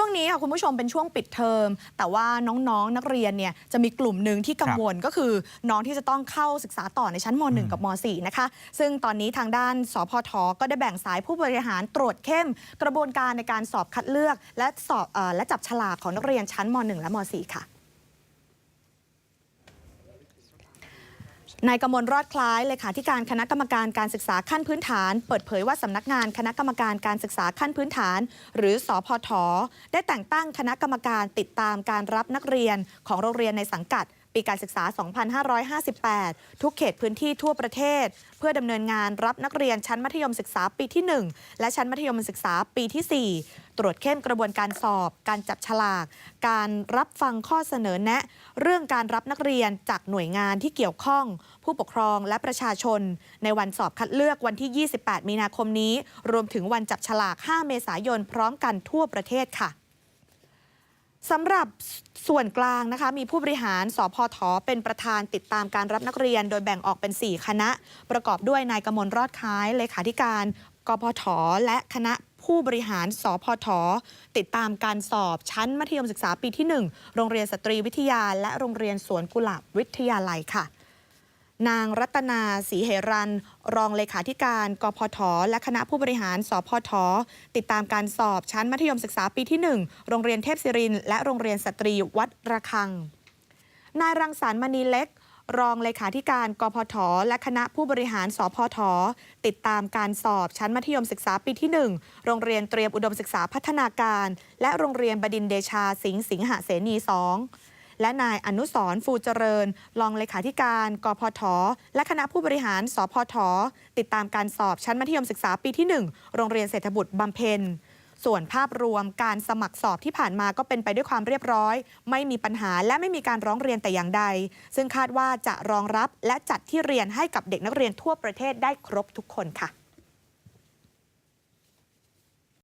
ช่วงนี้ค่ะคุณผู้ชมเป็นช่วงปิดเทอม แต่ว่าน้องๆนักเรียนเนี่ยจะมีกลุ่มหนึ่งที่กังวลก็คือน้องที่จะต้องเข้าศึกษาต่อในชั้นม .1 กับม .4 นะคะ ซึ่งตอนนี้ทางด้านสพทก็ได้แบ่งสายผู้บริหารตรวจเข้ม กระบวนการในการสอบคัดเลือก และสอบเออและจับฉลากของนักเรียนชั้นม .1 และม .4 ค่ะ นายกมลรอดคล้ายเลขาธิการคณะกรรมการการศึกษาขั้นพื้นฐาน เปิดเผยว่าสำนักงานคณะกรรมการการศึกษาขั้นพื้นฐาน หรือสอพทได้แต่งตั้งคณะกรรมการติดตามการรับนักเรียนของโรงเรียนในสังกัด ปีการศึกษา 2558 ทุกเขตพื้นที่ทั่วประเทศ เพื่อดำเนินงานรับนักเรียนชั้นมัธยมศึกษาปีที่ 1 และชั้นมัธยมศึกษาปีที่ 4 ตรวจเข้มกระบวนการสอบ การจับฉลาก การรับฟังข้อเสนอแนะ เรื่องการรับนักเรียนจากหน่วยงานที่เกี่ยวข้อง ผู้ปกครองและประชาชน ในวันสอบคัดเลือกวันที่ 28 มีนาคมนี้ รวมถึงวันจับฉลาก 5 เมษายนพร้อมกันทั่วประเทศค่ะ สำหรับส่วนกลางนะคะมีผู้บริหารสพทเป็นประธานติดตามการรับนักเรียน โดยแบ่งออกเป็น 4 คณะ ประกอบด้วยนายกมลรอดค้ายเลขาธิการกพทและคณะผู้บริหารสพทติดตามการสอบชั้นมัธยมศึกษาปีที่ 1 โรงเรียนสตรีวิทยา และโรงเรียนสวนกุหลาบวิทยาลัยค่ะ นางรัตนาศรีเหรัน รองเลขาธิการ กพทและคณะผู้บริหาร สพทติดตามการสอบชั้นมัธยมศึกษาปีที่ 1 โรงเรียนเทพศิริน และโรงเรียนสตรีวัดระฆัง นายรังสรรค์มณีเล็ก รองเลขาธิการ กพทและคณะผู้บริหาร สพทติดตามการสอบชั้นมัธยมศึกษาปีที่ 1 โรงเรียนเตรียมอุดมศึกษาพัฒนาการ และโรงเรียนบดินเดชาสิงห์สิงหเสนี2 และนายอนุสรฟูเจริญ รองเลขาธิการกพทและคณะผู้บริหาร สพทติดตามการสอบชั้นมัธยมศึกษาปีที่ 1 โรงเรียนเศรษฐบุตรบำเพ็ญส่วนภาพรวมการสมัครสอบที่ผ่านมาก็เป็นไปด้วยความเรียบร้อย ไม่มีปัญหาและไม่มีการร้องเรียนแต่อย่างใด ซึ่งคาดว่าจะรองรับและจัดที่เรียนให้กับเด็กนักเรียนทั่วประเทศได้ครบทุกคนค่ะ